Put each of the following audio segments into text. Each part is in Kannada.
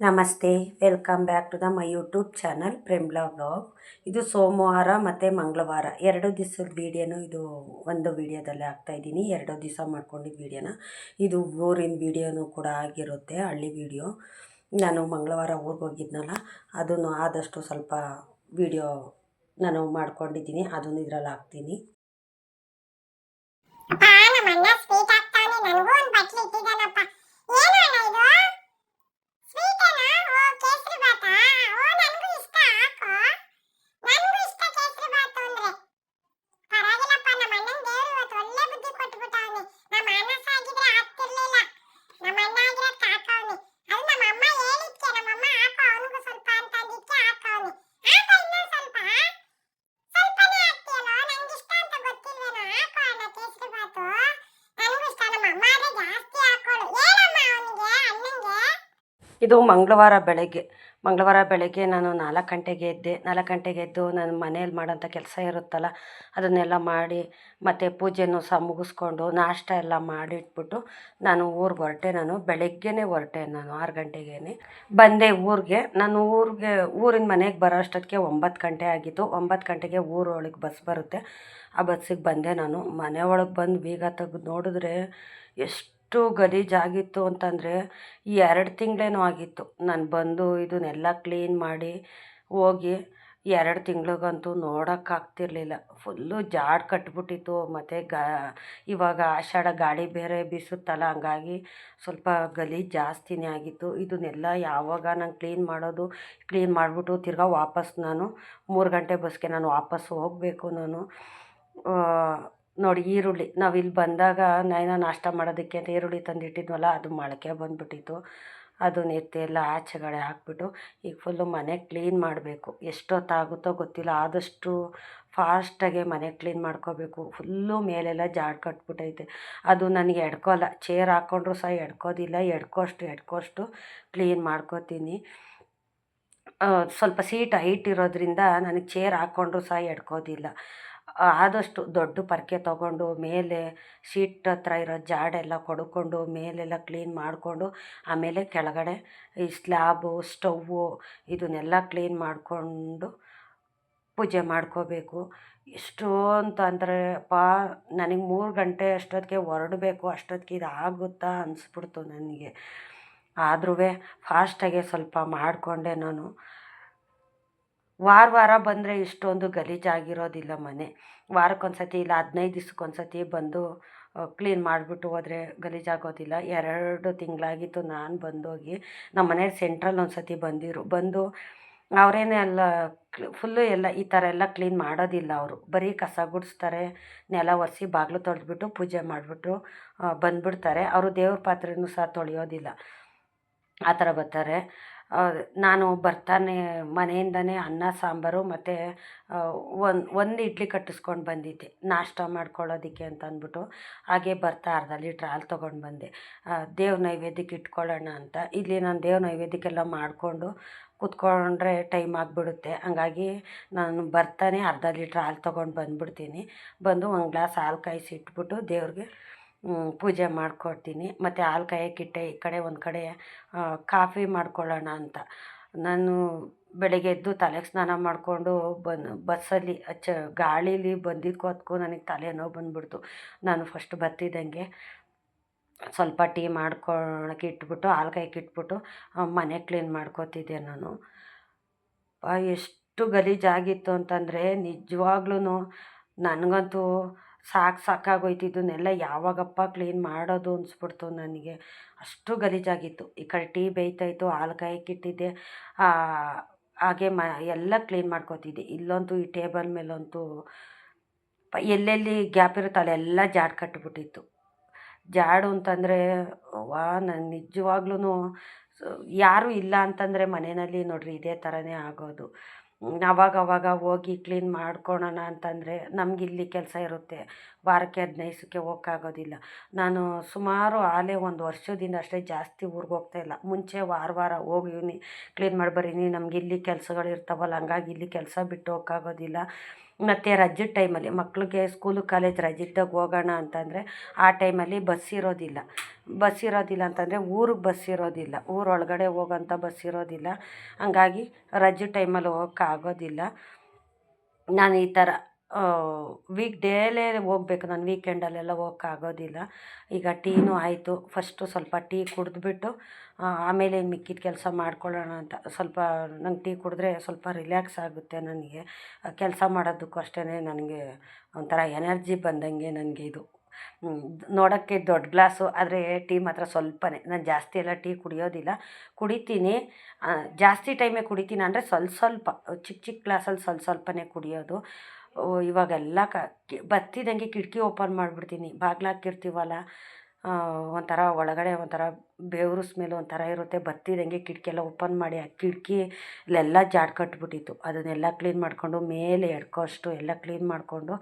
ನಮಸ್ತೆ, welcome back to the my YouTube channel Premla blog. ಇದು ಸೋಮವಾರ ಮತ್ತು ಮಂಗಳವಾರ. ಎರಡು ದಿವಸದ ವೀಡಿಯೋನು ಇದು ಒಂದು ವೀಡಿಯೋದಲ್ಲಿ ಹಾಕ್ತಾಯಿದ್ದೀನಿ ಎರಡು ದಿವಸ ಮಾಡ್ಕೊಂಡಿದ್ದ ವೀಡಿಯೋನ. ಇದು ಊರಿನ ವೀಡಿಯೋನು ಕೂಡ ಆಗಿರುತ್ತೆ, ಹಳ್ಳಿ ವೀಡಿಯೋ. ನಾನು ಮಂಗಳವಾರ ಊರಿಗೆ ಹೋಗಿದ್ನಲ್ಲ ಅದನ್ನು ಆದಷ್ಟು ಸ್ವಲ್ಪ ವೀಡಿಯೋ ನಾನು ಮಾಡ್ಕೊಂಡಿದ್ದೀನಿ ಅದನ್ನು ಇದರಲ್ಲಿ ಹಾಕ್ತೀನಿ ಅಪ್ಪ ನಮ್ಮ ಅಣ್ಣ ಸ್ವೀಟ್ ಹಾಕ್ತಾವನೆ ನನಗೂ ಒಂದು ಬಟ್ಲು ಇಟ್ಟಿದ್ದಾನಪ್ಪ ಏನು ಅಣ್ಣ ಇದು ಸ್ವೀಟ್ ಏನಾ ಓ ಕೇಸರಿ ಬಾತಾ ಓ ನನಗೂ ಇಷ್ಟ ಹಾಕು ನನಗೂ ಇಷ್ಟ ಕೇಸರಿ ಬಾತು ಅಂದ್ರೆ ಪರವಾಗಿಲ್ಲಪ್ಪ ನಮ್ಮ ಅಣ್ಣನ ದೇವ್ರು ಇವತ್ತು ಒಳ್ಳೆ ಬುದ್ಧಿ ಕೊಟ್ಬಿಟ್ಟವನೆ ನಮ್ಮ ಅಣ್ಣ ಸಾಗಿದ್ರೆ ಆಗ್ತಿರ್ಲಿಲ್ಲ ನಮ್ಮ ಅಣ್ಣ ಆಗಿರೋದ್ ಹಾಕವನೆ ಅದು ನಮ್ಮ ಅಮ್ಮ ಹೇಳಿದ್ಕೆ ನಮ್ಮ ಅಮ್ಮ ಹಾಕು ಅವನಿಗೂ ಸ್ವಲ್ಪ ಅಂತ ಅಂದಿದ್ಕೆ ಹಾಕವನೆ ಹಾಕ ಇನ್ನೊಂದು ಸ್ವಲ್ಪ ಸ್ವಲ್ಪನೇ ಹಾಕ್ತೀಯಲ್ಲ ನಂಗೆ ಇಷ್ಟ ಅಂತ ಗೊತ್ತಿಲ್ವೇನೋ ಹಾಕು ಅಣ್ಣ ಕೇಸರಿ ಬಾತು ನನಗೂ ಇಷ್ಟ ನಮ್ಮ ಅಮ್ಮ ಆದ್ರೆ ಜಾಸ್ತಿ ಹಾಕೋಳು ಹೇಳಮ್ಮ ಅವನಿಗೆ ಅಣ್ಣಂಗೆ ಇದು ಮಂಗಳವಾರ ಬೆಳಗ್ಗೆ. ಮಂಗಳವಾರ ಬೆಳಗ್ಗೆ ನಾನು ನಾಲ್ಕು ಗಂಟೆಗೆ ಎದ್ದೆ. ನಾಲ್ಕು ಗಂಟೆಗೆ ಎದ್ದು ನನ್ನ ಮನೇಲಿ ಮಾಡೋಂಥ ಕೆಲಸ ಇರುತ್ತಲ್ಲ, ಅದನ್ನೆಲ್ಲ ಮಾಡಿ ಮತ್ತು ಪೂಜೆನೂ ಸಹ ಮುಗಿಸ್ಕೊಂಡು ನಾಷ್ಟ ಎಲ್ಲ ಮಾಡಿಟ್ಬಿಟ್ಟು ನಾನು ಊರಿಗೆ ಹೊರಟೆ. ನಾನು ಬೆಳಗ್ಗೆನೇ ಹೊರಟೆ ನಾನು ಆರು ಗಂಟೆಗೇ ಬಂದೆ ಊರಿಗೆ. ನಾನು ಊರಿಗೆ, ಊರಿನ ಮನೆಗೆ ಬರೋ ಅಷ್ಟೊತ್ತಿಗೆ ಒಂಬತ್ತು ಗಂಟೆ ಆಗಿತ್ತು. ಒಂಬತ್ತು ಗಂಟೆಗೆ ಊರೊಳಗೆ ಬಸ್ ಬರುತ್ತೆ. ಆ ಬಸ್ಸಿಗೆ ಬಂದೆ ನಾನು. ಮನೆ ಒಳಗೆ ಬಂದು ಬೀಗ ತೆಗೆದು ನೋಡಿದ್ರೆ ಎಷ್ಟು ಗಲೀಜಾಗಿತ್ತು ಅಂತಂದರೆ ಎರಡು ತಿಂಗಳೇನೋ ಆಗಿತ್ತು. ನಾನು ಬಂದು ಇದನ್ನೆಲ್ಲ ಕ್ಲೀನ್ ಮಾಡಿ ಹೋಗಿ ಎರಡು ತಿಂಗಳಿಗಂತೂ ನೋಡೋಕ್ಕಾಗ್ತಿರ್ಲಿಲ್ಲ ಫುಲ್ಲು ಜಾಡ್ ಕಟ್ಬಿಟ್ಟಿತ್ತು. ಮತ್ತು ಗಾ, ಇವಾಗ ಆಷಾಢ ಗಾಳಿ ಬೇರೆ ಬೀಸುತ್ತಲ್ಲ, ಹಂಗಾಗಿ ಸ್ವಲ್ಪ ಗಲೀಜು ಜಾಸ್ತಿನೇ ಆಗಿತ್ತು. ಇದನ್ನೆಲ್ಲ ಯಾವಾಗ ನಾನು ಕ್ಲೀನ್ ಮಾಡೋದು, ಕ್ಲೀನ್ ಮಾಡಿಬಿಟ್ಟು ತಿರ್ಗಾ ವಾಪಸ್ ನಾನು ಮೂರು ಗಂಟೆ ಬಸ್ಗೆ ನಾನು ವಾಪಸ್ ಹೋಗಬೇಕು ನಾನು. ನೋಡಿ ಈರುಳ್ಳಿ, ನಾವು ಇಲ್ಲಿ ಬಂದಾಗ ನೈನ ನಾಷ್ಟ ಮಾಡೋದಕ್ಕೆ ಅಂತ ಈರುಳ್ಳಿ ತಂದಿಟ್ಟಿದ್ವಲ್ಲ, ಅದು ಮೊಳಕೆ ಬಂದುಬಿಟ್ಟಿತ್ತು. ಅದನ್ನ ಎತ್ತಿ ಎಲ್ಲ ಆಚೆಗಡೆ ಹಾಕ್ಬಿಟ್ಟು ಈಗ ಫುಲ್ಲು ಮನೆ ಕ್ಲೀನ್ ಮಾಡಬೇಕು. ಎಷ್ಟೊತ್ತಾಗುತ್ತೋ ಗೊತ್ತಿಲ್ಲ, ಆದಷ್ಟು ಫಾಸ್ಟಾಗೆ ಮನೆ ಕ್ಲೀನ್ ಮಾಡ್ಕೋಬೇಕು. ಫುಲ್ಲು ಮೇಲೆಲ್ಲ ಜಾಡ್ ಕಟ್ಬಿಟ್ಟೈತೆ. ಅದು ನನಗೆ ಎಡ್ಕೋಲ್ಲ. ಚೇರ್ ಹಾಕ್ಕೊಂಡ್ರು ಸಹ ಎಡ್ಕೋದಿಲ್ಲ. ಎಡ್ಕೋಷ್ಟು ಎಡ್ಕೋಷ್ಟು ಕ್ಲೀನ್ ಮಾಡ್ಕೋತೀನಿ. ಸ್ವಲ್ಪ ಸೀಟ್ ಹೈಟ್ ಇರೋದ್ರಿಂದ ನನಗೆ ಚೇರ್ ಹಾಕ್ಕೊಂಡ್ರು ಸಹ ಎಡ್ಕೋದಿಲ್ಲ. ಆದಷ್ಟು ದೊಡ್ಡ ಪೊರ್ಕೆ ತೊಗೊಂಡು ಮೇಲೆ ಶೀಟ್ ಹತ್ರ ಇರೋ ಜಾಡೆಲ್ಲ ಕೊಡ್ಕೊಂಡು ಮೇಲೆಲ್ಲ ಕ್ಲೀನ್ ಮಾಡಿಕೊಂಡು ಆಮೇಲೆ ಕೆಳಗಡೆ ಈ ಸ್ಲ್ಯಾಬು ಸ್ಟವ್ವು ಇದನ್ನೆಲ್ಲ ಕ್ಲೀನ್ ಮಾಡಿಕೊಂಡು ಪೂಜೆ ಮಾಡ್ಕೋಬೇಕು. ಎಷ್ಟು ಅಂತಂದರೆ ಪಾ, ನನಗೆ ಮೂರು ಗಂಟೆ ಅಷ್ಟೊತ್ತಿಗೆ ಹೊರಡಬೇಕು, ಅಷ್ಟೊತ್ತಿಗೆ ಇದು ಆಗುತ್ತಾ ಅನಿಸ್ಬಿಡ್ತು ನನಗೆ. ಆದ್ರೂ ಫಾಸ್ಟಾಗೆ ಸ್ವಲ್ಪ ಮಾಡಿಕೊಂಡೆ ನಾನು. ವಾರ ವಾರ ಬಂದರೆ ಇಷ್ಟೊಂದು ಗಲೀಜಾಗಿರೋದಿಲ್ಲ ಮನೆ. ವಾರಕ್ಕೊಂದ್ಸತಿ ಇಲ್ಲ ಹದಿನೈದು ದಿವ್ಸಕ್ಕೊಂದ್ಸತಿ ಬಂದು ಕ್ಲೀನ್ ಮಾಡಿಬಿಟ್ಟು ಹೋದರೆ ಗಲೀಜಾಗೋದಿಲ್ಲ. ಎರಡು ತಿಂಗಳಾಗಿತ್ತು ನಾನು ಬಂದೋಗಿ. ನಮ್ಮ ಮನೆ ಸೆಂಟ್ರಲ್ಲಿ ಒಂದು ಸತಿ ಬಂದಿರು. ಬಂದು ಅವರೇನೆ ಎಲ್ಲ ಫುಲ್ಲು ಎಲ್ಲ ಈ ಥರ ಎಲ್ಲ ಕ್ಲೀನ್ ಮಾಡೋದಿಲ್ಲ ಅವರು. ಬರೀ ಕಸ ಗುಡಿಸ್ತಾರೆ, ನೆಲ ಒರೆಸಿ ಬಾಗಿಲು ತೊಳೆದ್ಬಿಟ್ಟು ಪೂಜೆ ಮಾಡಿಬಿಟ್ಟು ಬಂದುಬಿಡ್ತಾರೆ. ಅವರು ದೇವ್ರ ಪಾತ್ರೆನೂ ಸಹ ತೊಳೆಯೋದಿಲ್ಲ. ಆ ಥರ ಬರ್ತಾರೆ. ನಾನು ಬರ್ತಾನೆ ಮನೆಯಿಂದನೇ ಅನ್ನ, ಸಾಂಬಾರು ಮತ್ತು ಒಂದು ಒಂದು ಇಡ್ಲಿ ಕಟ್ಟಿಸ್ಕೊಂಡು ಬಂದಿದ್ದೆ. ನಾಷ್ಟ ಮಾಡ್ಕೊಳ್ಳೋದಕ್ಕೆ ಅಂತ ಅಂದ್ಬಿಟ್ಟು ಹಾಗೆ ಬರ್ತಾ ಅರ್ಧ ಲೀಟ್ರ್ ಹಾಲು ತೊಗೊಂಡು ಬಂದೆ. ದೇವ್ರ ನೈವೇದ್ಯಕ್ಕೆ ಇಟ್ಕೊಳ್ಳೋಣ ಅಂತ. ಇಲ್ಲಿ ನಾನು ದೇವ್ರ ನೈವೇದ್ಯಕ್ಕೆಲ್ಲ ಮಾಡಿಕೊಂಡು ಕೂತ್ಕೊಂಡ್ರೆ ಟೈಮ್ ಆಗಿಬಿಡುತ್ತೆ. ಹಂಗಾಗಿ ನಾನು ಬರ್ತಾನೆ ಅರ್ಧ ಲೀಟ್ರ್ ಹಾಲು ತೊಗೊಂಡು ಬಂದ್ಬಿಡ್ತೀನಿ. ಬಂದು ಒಂದು ಗ್ಲಾಸ್ ಹಾಲು ಕಾಯಿಸಿ ಇಟ್ಬಿಟ್ಟು ದೇವ್ರಿಗೆ ಪೂಜೆ ಮಾಡಿಕೊಡ್ತೀನಿ. ಮತ್ತು ಹಾಲು ಕಾಯೋಕ್ಕಿಟ್ಟೆ ಈ ಕಡೆ ಒಂದು ಕಡೆ ಕಾಫಿ ಮಾಡ್ಕೊಳ್ಳೋಣ ಅಂತ. ನಾನು ಬೆಳಗ್ಗೆ ಎದ್ದು ತಲೆಗೆ ಸ್ನಾನ ಮಾಡಿಕೊಂಡು ಬನ್, ಬಸ್ಸಲ್ಲಿ, ಅಚ್ಚ, ಗಾಳೀಲಿ ಬಂದಿದ್ದಕ್ಕೂ ನನಗೆ ತಲೆನೋವು ಬಂದುಬಿಡ್ತು. ನಾನು ಫಸ್ಟ್ ಬರ್ತಿದ್ದಂಗೆ ಸ್ವಲ್ಪ ಟೀ ಮಾಡ್ಕೊಳಕ್ಕೆ ಇಟ್ಬಿಟ್ಟು ಹಾಲು ಕಾಯಕ್ಕೆ ಇಟ್ಬಿಟ್ಟು ಮನೆ ಕ್ಲೀನ್ ಮಾಡ್ಕೊತಿದ್ದೆ ನಾನು. ಎಷ್ಟು ಗಲೀಜಾಗಿತ್ತು ಅಂತಂದರೆ ನಿಜವಾಗ್ಲೂ ನನಗಂತೂ ಸಾಕು ಸಾಕಾಗೋಯ್ತು ಇದನ್ನೆಲ್ಲ ಯಾವಾಗಪ್ಪ ಕ್ಲೀನ್ ಮಾಡೋದು ಅನಿಸ್ಬಿಡ್ತು ನನಗೆ. ಅಷ್ಟು ಗಲೀಜಾಗಿತ್ತು. ಈ ಕಡೆ ಟೀ ಬೇಯ್ತಾಯಿತ್ತು ಹಾಲು ಕಾಯಕ್ಕಿಟ್ಟಿದ್ದೆ ಹಾಗೆ ಮ, ಎಲ್ಲ ಕ್ಲೀನ್ ಮಾಡ್ಕೋತಿದ್ದೆ. ಇಲ್ಲಂತೂ ಈ ಟೇಬಲ್ ಮೇಲಂತೂ ಎಲ್ಲೆಲ್ಲಿ ಗ್ಯಾಪ್ ಇರುತ್ತೆ ಅಲ್ಲೆಲ್ಲ ಜಾಡ್ ಕಟ್ಟಿಬಿಟ್ಟಿತ್ತು ಜಾಡು ಅಂತಂದರೆ ವಾ ನಾನು ನಿಜವಾಗ್ಲೂ ಯಾರೂ ಇಲ್ಲ ಅಂತಂದರೆ ಮನೆಯಲ್ಲಿ ನೋಡಿರಿ ಇದೇ ಥರನೇ ಆಗೋದು. ಅವಾಗ ಅವಾಗ ಹೋಗಿ ಕ್ಲೀನ್ ಮಾಡ್ಕೊಳೋಣ ಅಂತಂದರೆ ಇಲ್ಲಿ ಕೆಲಸ ಇರುತ್ತೆ. ವಾರಕ್ಕೆ ಹದಿನೈದು ಹೋಗೋಕ್ಕಾಗೋದಿಲ್ಲ. ನಾನು ಸುಮಾರು ಆಲೆ ಒಂದು ವರ್ಷದಿಂದ ಅಷ್ಟೇ ಜಾಸ್ತಿ ಊರಿಗೆ ಹೋಗ್ತಾಯಿಲ್ಲ ಮುಂಚೆ ವಾರ ವಾರ ಹೋಗಿವ್ನಿ ಕ್ಲೀನ್ ಮಾಡಿ ಬರೀನಿ ನಮ್ಗೆ ಇಲ್ಲಿ ಕೆಲಸಗಳು ಇರ್ತಾವಲ್ಲ, ಹಂಗಾಗಿ ಇಲ್ಲಿ ಕೆಲಸ ಬಿಟ್ಟು ಹೋಗೋಕ್ಕಾಗೋದಿಲ್ಲ. ಮತ್ತು ರಜದ ಟೈಮಲ್ಲಿ ಮಕ್ಕಳಿಗೆ ಸ್ಕೂಲು, ಕಾಲೇಜ್ ರಜೆ ಇದ್ದಾಗ ಹೋಗೋಣ ಅಂತಂದರೆ ಆ ಟೈಮಲ್ಲಿ ಬಸ್ ಇರೋದಿಲ್ಲ. ಬಸ್ ಇರೋದಿಲ್ಲ ಅಂತಂದರೆ ಊರಿಗೆ ಬಸ್ ಇರೋದಿಲ್ಲ. ಊರೊಳಗಡೆ ಹೋಗೋಂಥ ಬಸ್ ಇರೋದಿಲ್ಲ. ಹಂಗಾಗಿ ರಜೆ ಟೈಮಲ್ಲಿ ಹೋಗೋಕ್ಕಾಗೋದಿಲ್ಲ. ನಾನು ಈ ಥರ ವೀಕ್ ಡೇಲೇ ಹೋಗ್ಬೇಕು. ನಾನು ವೀಕೆಂಡಲ್ಲೆಲ್ಲ ಹೋಗೋಕ್ಕಾಗೋದಿಲ್ಲ ಈಗ ಟೀನೂ ಆಯಿತು. ಫಸ್ಟು ಸ್ವಲ್ಪ ಟೀ ಕುಡಿದ್ಬಿಟ್ಟು ಆಮೇಲೆ ಇನ್ನು ಮಿಕ್ಕಿದ ಕೆಲಸ ಮಾಡ್ಕೊಳ್ಳೋಣ ಅಂತ. ಸ್ವಲ್ಪ ನಂಗೆ ಟೀ ಕುಡಿದ್ರೆ ಸ್ವಲ್ಪ ರಿಲ್ಯಾಕ್ಸ್ ಆಗುತ್ತೆ ನನಗೆ. ಕೆಲಸ ಮಾಡೋದಕ್ಕೂ ಅಷ್ಟೇ ನನಗೆ ಒಂಥರ ಎನರ್ಜಿ ಬಂದಂಗೆ ನನಗೆ ಇದು. ನೋಡೋಕ್ಕೆ ದೊಡ್ಡ ಗ್ಲಾಸು ಆದರೆ ಟೀ ಮಾತ್ರ ಸ್ವಲ್ಪನೇ. ನಾನು ಜಾಸ್ತಿ ಎಲ್ಲ ಟೀ ಕುಡಿಯೋದಿಲ್ಲ. ಕುಡಿತೀನಿ. ಜಾಸ್ತಿ ಟೈಮೇ ಕುಡಿತೀನಿ ಅಂದರೆ ಸ್ವಲ್ಪ. ಸ್ವಲ್ಪ ಚಿಕ್ಕ ಚಿಕ್ಕ ಗ್ಲಾಸಲ್ಲಿ ಸ್ವಲ್ಪ ಸ್ವಲ್ಪನೇ ಕುಡಿಯೋದು. ಇವಾಗೆಲ್ಲ ಕ ಬತ್ತಿದಂಗೆ ಕಿಟಕಿ ಓಪನ್ ಮಾಡಿಬಿಡ್ತೀನಿ. ಬಾಗ್ಲು ಹಾಕಿರ್ತೀವಲ್ಲ ಒಂಥರ ಒಳಗಡೆ ಒಂಥರ ಬೆವರು ಸ್ಮೆಲ್ ಒಂಥರ ಇರುತ್ತೆ. ಬತ್ತಿದಂಗೆ ಕಿಟಕಿ ಎಲ್ಲ ಓಪನ್ ಮಾಡಿ ಆ ಕಿಟಕಿಲೆಲ್ಲ ಜಾಡ್ ಕಟ್ಬಿಟ್ಟಿತ್ತು. ಅದನ್ನೆಲ್ಲ ಕ್ಲೀನ್ ಮಾಡಿಕೊಂಡು ಮೇಲೆ ಎಡ್ಕೋ ಅಷ್ಟು ಎಲ್ಲ ಕ್ಲೀನ್ ಮಾಡಿಕೊಂಡು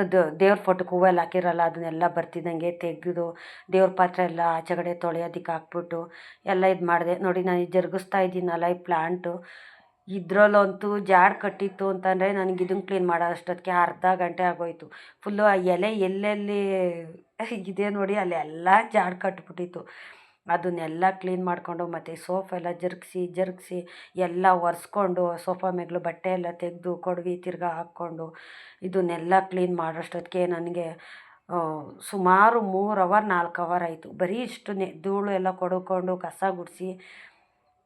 ಅದು ದೇವ್ರ ಫೋಟೋಕ್ಕೆ ಹೂವೆಲ್ಲ ಹಾಕಿರಲ್ಲ, ಅದನ್ನೆಲ್ಲ ಬರ್ತಿದ್ದಂಗೆ ತೆಗೆದು ದೇವ್ರ ಪಾತ್ರೆ ಎಲ್ಲ ಆಚೆಗಡೆ ತೊಳೆಯೋದಕ್ಕೆ ಹಾಕ್ಬಿಟ್ಟು ಎಲ್ಲ ಇದು ಮಾಡಿದೆ ನೋಡಿ, ನಾನು ಜರುಗಿಸ್ತಾ ಇದ್ದೀನಲ್ಲ ಈ ಪ್ಲಾಂಟು. ಇದ್ರಲ್ಲಂತೂ ಜಾಡ್ ಕಟ್ಟಿತ್ತು ಅಂತಂದರೆ ನನಗೆ ಇದನ್ನು ಕ್ಲೀನ್ ಮಾಡೋ ಅಷ್ಟೊತ್ತಿಗೆ ಅರ್ಧ ಗಂಟೆ ಆಗೋಯಿತು. ಫುಲ್ಲು ಆ ಎಲೆ ಎಲ್ಲೆಲ್ಲಿ ಇದೆ ನೋಡಿ ಅಲ್ಲೆಲ್ಲ ಜಾಡ್ ಕಟ್ಬಿಟ್ಟಿತ್ತು. ಅದನ್ನೆಲ್ಲ ಕ್ಲೀನ್ ಮಾಡಿಕೊಂಡು ಮತ್ತು ಸೋಫಾ ಎಲ್ಲ ಜರುಗಿಸಿ ಜರುಗಿಸಿ ಎಲ್ಲ ಒರೆಸ್ಕೊಂಡು ಸೋಫಾ ಮೇಗ್ಲು ಬಟ್ಟೆ ಎಲ್ಲ ತೆಗೆದು ಕೊಡವಿ ತಿರ್ಗಾ ಹಾಕ್ಕೊಂಡು ಇದನ್ನೆಲ್ಲ ಕ್ಲೀನ್ ಮಾಡೋಷ್ಟೊತ್ತಿಗೆ ನನಗೆ ಸುಮಾರು ಮೂರು ಅವರ್, ನಾಲ್ಕು ಅವರ್ ಆಯಿತು. ಬರೀ ಇಷ್ಟು ಧೂಳು ಎಲ್ಲ ಕೊಡ್ಕೊಂಡು ಕಸ ಗುಡಿಸಿ,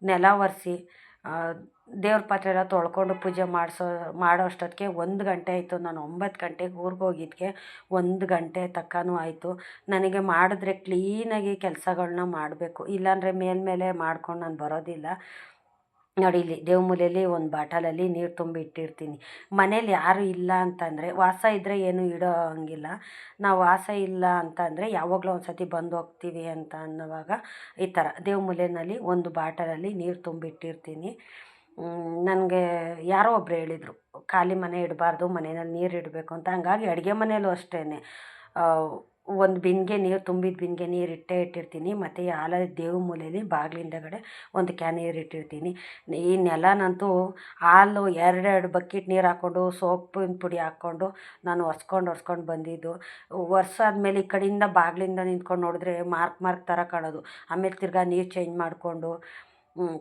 ನೆಲ ಒರೆಸಿ. ದೇವ್ರ ಪಾತ್ರೆ ಎಲ್ಲ ತೊಳ್ಕೊಂಡು ಪೂಜೆ ಮಾಡಿಸೋ, ಮಾಡೋ ಅಷ್ಟೊತ್ತಿಗೆ ಒಂದು ಗಂಟೆ ಆಯಿತು. ನಾನು ಒಂಬತ್ತು ಗಂಟೆಗೆ ಊರಿಗೆ ಹೋಗಿದ್ಕೆ ಒಂದು ಗಂಟೆ ತಕ್ಕನೂ ಆಯಿತು. ನನಗೆ ಮಾಡಿದ್ರೆ ಕ್ಲೀನಾಗಿ ಕೆಲಸಗಳ್ನ ಮಾಡಬೇಕು. ಇಲ್ಲಾಂದರೆ ಮೇಲ್ಮೇಲೆ ಮಾಡ್ಕೊಂಡು ನಾನು ಬರೋದಿಲ್ಲ. ನೋಡಿ ಇಲ್ಲಿ ದೇವಮೂಲೆಯಲ್ಲಿ ಒಂದು ಬಾಟಲಲ್ಲಿ ನೀರು ತುಂಬಿ ಇಟ್ಟಿರ್ತೀನಿ. ಮನೇಲಿ ಯಾರು ಇಲ್ಲ ಅಂತಂದರೆ ವಾಸ ಇದ್ದರೆ ಏನು ಇಡೋ ಹಂಗಿಲ್ಲ. ನಾವು ವಾಸ ಇಲ್ಲ ಅಂತಂದರೆ ಯಾವಾಗಲೂ ಒಂದು ಸತಿ ಬಂದು ಹೋಗ್ತೀವಿ ಅಂತ ಅನ್ನುವಾಗ ಈ ಥರ ದೇವಮೂಲೆಯಲ್ಲಿ ಒಂದು ಬಾಟಲಲ್ಲಿ ನೀರು ತುಂಬಿಟ್ಟಿರ್ತೀನಿ ನನಗೆ ಯಾರೋ ಒಬ್ರು ಹೇಳಿದರು, ಖಾಲಿ ಮನೆ ಇಡಬಾರ್ದು, ಮನೆಯಲ್ಲಿ ನೀರು ಇಡಬೇಕು ಅಂತ. ಹಂಗಾಗಿ ಅಡುಗೆ ಮನೆಯಲ್ಲೂ ಅಷ್ಟೇ ಒಂದು ಬಿಂದಿಗೆ ನೀರು, ತುಂಬಿದ ಬಿಂದಿಗೆ ನೀರು ಇಟ್ಟೇ ಇಟ್ಟಿರ್ತೀನಿ. ಮತ್ತು ಆಲ ದೇವ್ರ ಮೂಲೆಯಲ್ಲಿ ಬಾಗಿಲಿಂದಗಡೆ ಒಂದು ಕ್ಯಾನ್ ನೀರು ಇಟ್ಟಿರ್ತೀನಿ. ಈ ನೆಲನಂತೂ ಹಾಲು ಎರಡೆರಡು ಬಕೆಟ್ ನೀರು ಹಾಕ್ಕೊಂಡು ಸೋಪಿನ ಪುಡಿ ಹಾಕ್ಕೊಂಡು ನಾನು ಒರ್ಸ್ಕೊಂಡು ಒರ್ಸ್ಕೊಂಡು ಬಂದಿದ್ದು. ಒರ್ಸಾದ್ಮೇಲೆ ಈ ಕಡೆಯಿಂದ ಬಾಗಿಲಿಂದ ನಿಂತ್ಕೊಂಡು ನೋಡಿದ್ರೆ ಮಾರ್ಕ್ ಮಾರ್ಕ್ ಥರ ಕಾಣೋದು. ಆಮೇಲೆ ತಿರ್ಗಾ ನೀರು ಚೇಂಜ್ ಮಾಡಿಕೊಂಡು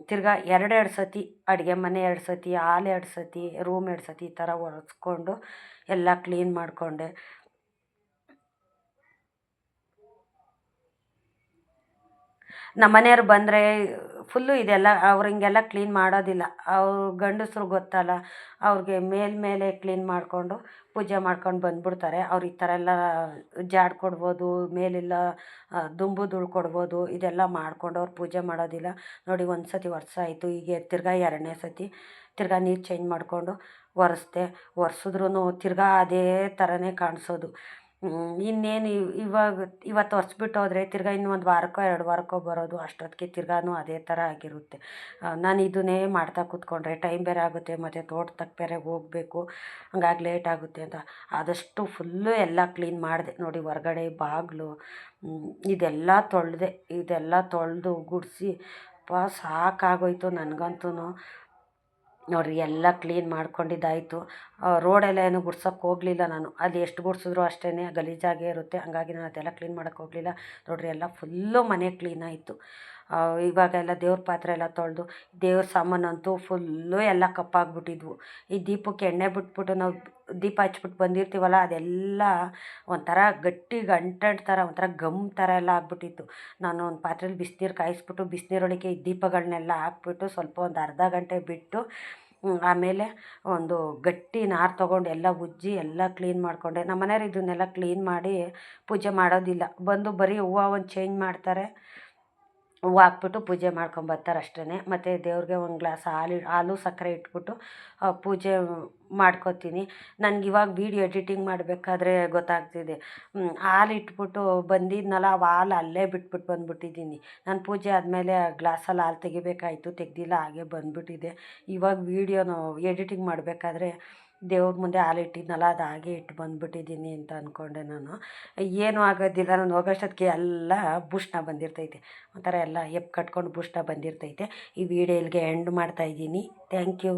ತಿರ್ಗಾ ಎರಡೆರಡು ಸತಿ ಅಡುಗೆ ಮನೆ ಎರಡು ಸತಿ, ಹಾಲು ಎರಡು ಸತಿ ರೂಮ್ ಎರಡು ಸತಿ ಈ ಥರ ಒರೆಸ್ಕೊಂಡು ಎಲ್ಲ ಕ್ಲೀನ್ ಮಾಡಿಕೊಂಡೆ. ನಮ್ಮ ಮನೆಯವ್ರು ಬಂದರೆ ಫುಲ್ಲು ಇದೆಲ್ಲ ಅವ್ರು ಹಿಂಗೆಲ್ಲ ಕ್ಲೀನ್ ಮಾಡೋದಿಲ್ಲ. ಅವ್ರ ಗಂಡಸ್ರು ಗೊತ್ತಲ್ಲ, ಅವ್ರಿಗೆ ಮೇಲ್ಮೇಲೆ ಕ್ಲೀನ್ ಮಾಡಿಕೊಂಡು ಪೂಜೆ ಮಾಡ್ಕೊಂಡು ಬಂದ್ಬಿಡ್ತಾರೆ. ಅವ್ರು ಈ ಥರ ಎಲ್ಲ ಜಾಡ್ ಕೊಡ್ಬೋದು, ಮೇಲೆಲ್ಲ ದುಂಬು ಧೂಳು ಕೊಡ್ಬೋದು, ಇದೆಲ್ಲ ಮಾಡ್ಕೊಂಡು ಅವ್ರು ಪೂಜೆ ಮಾಡೋದಿಲ್ಲ. ನೋಡಿ ಒಂದು ಸತಿ ವರ್ಷ ಆಯಿತು ಈಗ ತಿರ್ಗಾ ಎರಡನೇ ಸತಿ ತಿರ್ಗಾ ನೀರು ಚೇಂಜ್ ಮಾಡಿಕೊಂಡು ಒರೆಸ್ದೆ. ಒರೆಸಿದ್ರೂ ತಿರ್ಗಾ ಅದೇ ಥರನೇ ಕಾಣಿಸೋದು. ಇನ್ನೇನು ಇವಾಗ ಇವತ್ತು ಒರೆಸ್ಬಿಟ್ಟು ಹೋದರೆ ತಿರ್ಗಾ ಇನ್ನು ಒಂದು ವಾರಕ್ಕೋ, ಎರಡು ವಾರಕ್ಕೋ ಬರೋದು ಅಷ್ಟೊತ್ತಿಗೆ ತಿರ್ಗಾನು ಅದೇ ಥರ ಆಗಿರುತ್ತೆ. ನಾನು ಇದನ್ನೇ ಮಾಡ್ತಾ ಕೂತ್ಕೊಂಡ್ರೆ ಟೈಮ್ ಬೇರೆ ಆಗುತ್ತೆ, ಮತ್ತು ತೋಟಕ್ಕೆ ಬೇರೆ ಹೋಗಬೇಕು, ಹಂಗಾಗಿ ಲೇಟ್ ಆಗುತ್ತೆ ಅಂತ. ಆದಷ್ಟು ಫುಲ್ಲು ಎಲ್ಲ ಕ್ಲೀನ್ ಮಾಡಿದೆ. ನೋಡಿ ಹೊರ್ಗಡೆ ಬಾಗಿಲು ಇದೆಲ್ಲ ತೊಳೆದೆ, ಇದೆಲ್ಲ ತೊಳೆದು ಗುಡಿಸಿ ಪಾ ಸಾಕಾಗೋಯ್ತು ನನಗಂತೂ ನೋಡಿರಿ ಎಲ್ಲ ಕ್ಲೀನ್ ಮಾಡ್ಕೊಂಡಿದ್ದಾಯಿತು. ರೋಡೆಲ್ಲ ಏನು ಗುಡ್ಸೋಕ್ಕೆ ಹೋಗಲಿಲ್ಲ ನಾನು. ಅಲ್ಲಿ ಎಷ್ಟು ಗುಡ್ಸಿದ್ರು ಅಷ್ಟೇ ಗಲೀಜಾಗೇ ಇರುತ್ತೆ. ಹಾಗಾಗಿ ನಾನು ಅದೆಲ್ಲ ಕ್ಲೀನ್ ಮಾಡೋಕ್ಕೆ ಹೋಗಲಿಲ್ಲ. ನೋಡಿರಿ ಎಲ್ಲ ಫುಲ್ಲು ಮನೆ ಕ್ಲೀನ್ ಆಯಿತು. ಇವಾಗೆಲ್ಲ ದೇವ್ರ ಪಾತ್ರೆ ಎಲ್ಲ ತೊಳೆದು, ದೇವ್ರ ಸಾಮಾನಂತೂ ಫುಲ್ಲು ಎಲ್ಲ ಕಪ್ಪಾಗ್ಬಿಟ್ಟಿದ್ವು. ಈ ದೀಪಕ್ಕೆ ಎಣ್ಣೆ ಬಿಟ್ಬಿಟ್ಟು ನಾವು ದೀಪ ಹಚ್ಬಿಟ್ಟು ಬಂದಿರ್ತೀವಲ್ಲ, ಅದೆಲ್ಲ ಒಂಥರ ಗಟ್ಟಿ ಗಂಟೆಡ್ ಥರ, ಒಂಥರ ಗಮ್ ಥರ ಎಲ್ಲ ಆಗ್ಬಿಟ್ಟಿತ್ತು. ನಾನು ಒಂದು ಪಾತ್ರೆಲಿ ಬಿಸಿನೀರು ಕಾಯಿಸ್ಬಿಟ್ಟು ಬಿಸಿನೀರೊಳಗೆ ಈ ದೀಪಗಳನ್ನೆಲ್ಲ ಹಾಕ್ಬಿಟ್ಟು ಸ್ವಲ್ಪ ಒಂದು ಅರ್ಧ ಗಂಟೆ ಬಿಟ್ಟು ಆಮೇಲೆ ಒಂದು ಗಟ್ಟಿ ನಾರು ತೊಗೊಂಡು ಎಲ್ಲ ಉಜ್ಜಿ ಎಲ್ಲ ಕ್ಲೀನ್ ಮಾಡಿಕೊಂಡೆ. ನಮ್ಮ ಮನೆಯವ್ರು ಇದನ್ನೆಲ್ಲ ಕ್ಲೀನ್ ಮಾಡಿ ಪೂಜೆ ಮಾಡೋದಿಲ್ಲ. ಬಂದು ಬರೀ ಹೂವು ಒಂದು ಚೇಂಜ್ ಮಾಡ್ತಾರೆ. ಹೂವು ಹಾಕ್ಬಿಟ್ಟು ಪೂಜೆ ಮಾಡ್ಕೊಂಬರ್ತಾರೆ ಅಷ್ಟೇ ಮತ್ತು ದೇವ್ರಿಗೆ ಒಂದು ಗ್ಲಾಸ್ ಹಾಲು ಹಾಲು ಸಕ್ಕರೆ ಇಟ್ಬಿಟ್ಟು ಪೂಜೆ ಮಾಡ್ಕೊತೀನಿ. ನನಗೆ ಇವಾಗ ವೀಡಿಯೋ ಎಡಿಟಿಂಗ್ ಮಾಡಬೇಕಾದ್ರೆ ಗೊತ್ತಾಗ್ತಿದೆ. ಹಾಲು ಇಟ್ಬಿಟ್ಟು ಬಂದಿದ್ನಲ್ಲ, ಆ ಹಾಲು ಅಲ್ಲೇ ಬಿಟ್ಬಿಟ್ಟು ಬಂದ್ಬಿಟ್ಟಿದ್ದೀನಿ. ನಾನು ಪೂಜೆ ಆದಮೇಲೆ ಗ್ಲಾಸಲ್ಲಿ ಹಾಲು ತೆಗಿಬೇಕಾಯಿತು, ತೆಗ್ದಿಲ್ಲ, ಹಾಗೆ ಬಂದ್ಬಿಟ್ಟಿದೆ. ಇವಾಗ ವೀಡಿಯೋನು ಎಡಿಟಿಂಗ್ ಮಾಡಬೇಕಾದ್ರೆ ದೇವ್ರ ಮುಂದೆ ಹಾಲು ಇಟ್ಟಿದ್ನಲ್ಲ, ಅದು ಹಾಗೆ ಇಟ್ಟು ಬಂದ್ಬಿಟ್ಟಿದ್ದೀನಿ ಅಂತ ಅಂದ್ಕೊಂಡೆ ನಾನು. ಏನೂ ಆಗೋದಿಲ್ಲ, ನಾನು ಹೋಗೋಷ್ಟೊತ್ತಿಗೆ ಎಲ್ಲ ಬುಷ್ಣ ಬಂದಿರ್ತೈತೆ. ಒಂಥರ ಎಲ್ಲ ಎಪ್ಪು ಕಟ್ಕೊಂಡು ಬುಷ್ಣ ಬಂದಿರ್ತೈತೆ. ಈ ವಿಡಿಯೋ ಇಲ್ಲಿಗೆ ಎಂಡ್ ಮಾಡ್ತಾಯಿದ್ದೀನಿ ಥ್ಯಾಂಕ್ ಯು